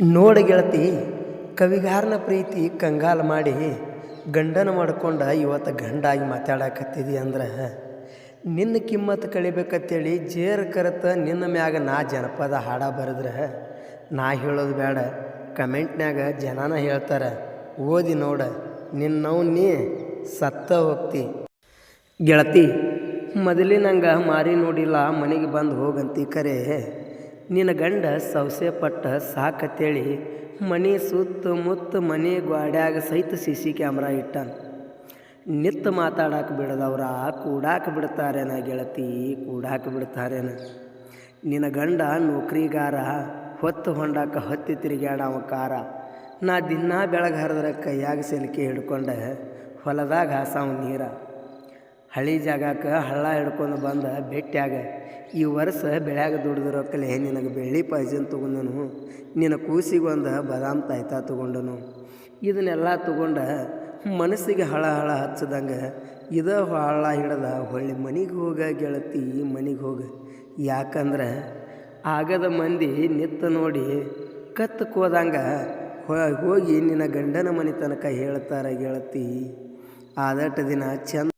ನೋಡ ಗೆಳತಿ, ಕವಿಗಾರನ ಪ್ರೀತಿ ಕಂಗಾಲ ಮಾಡಿ ಗಂಡನ ಮಾಡ್ಕೊಂಡ ಇವತ್ತು ಗಂಡಾಗಿ ಮಾತಾಡಕತ್ತಿದಿ ಅಂದ್ರೆ, ನಿನ್ನ ಕಿಮ್ಮತ್ತು ಕಳಿಬೇಕಂತೇಳಿ ಜೇರ್ ಕರೆತ ನಿನ್ನ ಮ್ಯಾಗ ನಾ ಜನಪದ ಹಾಡ ಬರೆದ್ರೆ, ನಾ ಹೇಳೋದು ಬೇಡ, ಕಮೆಂಟ್ನ್ಯಾಗ ಜನನ ಹೇಳ್ತಾರೆ, ಓದಿ ನೋಡ, ನಿನ್ನವು ನೀ ಸತ್ತ ಹೋಗ್ತಿ. ಗೆಳತಿ, ಮೊದಲಿನಂಗೆ ಮಾರಿ ನೋಡಿಲ್ಲ, ಮನೆಗೆ ಬಂದು ಹೋಗಂತಿ ಕರೆ ನಿನ್ನ ಗಂಡ ಸೌಸೆ ಪಟ್ಟ ಸಾಕತ್ತೇಳಿ ಮನೆ ಸುತ್ತಮುತ್ತ ಮನೆ ಗ್ವಾಡ್ಯಾಗ ಸಹಿತ ಸಿ ಸಿ ಕ್ಯಾಮ್ರಾ ಇಟ್ಟಾನ. ನಿತ್ತ ಮಾತಾಡಕ್ಕೆ ಬಿಡದವ್ರ ಕೂಡಾಕ ಬಿಡ್ತಾರೇನ ಗೆಳತಿ, ಕೂಡಾಕ ಬಿಡ್ತಾರೇನ? ನಿನ್ನ ಗಂಡ ನೌಕರಿಗಾರ, ಹೊತ್ತು ಹೊಂಡಾಕ ಹತ್ತಿ ಅವ ಕಾರ. ನಾ ದಿನಾ ಬೆಳಗ್ಗೆ ಹರಿದ್ರೆ ಕೈಯಾಗ ಸೆಲ್ಕಿ ಹಿಡ್ಕೊಂಡೆ ಹೊಲದಾಗ ಹಾಸಾವ ನೀರ. ಹಳಿ ಜಾಗಕ್ಕೆ ಹಳ್ಳ ಹಿಡ್ಕೊಂಡು ಬಂದು ಭೇಟಿಯಾಗ, ಈ ವರ್ಷ ಬೆಳ್ಯಾಗ ದುಡ್ದಿರೋಕಲೆ ನಿನಗೆ ಬೆಳ್ಳಿ ಪಾಯ್ಸನ್ ತೊಗೊಂಡನು. ನಿನ್ನ ಕೂಸಿಗೊಂದು ಬದಾಮ್ ತಾಯ್ತ ತೊಗೊಂಡನು. ಇದನ್ನೆಲ್ಲ ತೊಗೊಂಡು ಮನಸ್ಸಿಗೆ ಹಳ ಹಳ ಹಚ್ಚದಂಗೆ, ಇದ ಹಳ್ಳ ಹಿಡ್ದ ಹೊಳ್ಳಿ ಮನೆಗೆ ಹೋಗ ಗೆಳತಿ ಮನೆಗೆ ಹೋಗ. ಯಾಕಂದ್ರೆ ಆಗದ ಮಂದಿ ನಿತ್ತ ನೋಡಿ ಕತ್ತಕ್ಕೆ ಹೋದಂಗೆ ಹೋಗಿ ನಿನ್ನ ಗಂಡನ ಮನೆ ತನಕ ಹೇಳ್ತಾರೆ ಗೆಳತಿ. ಆದಟ್ಟು ದಿನ ಚಂದ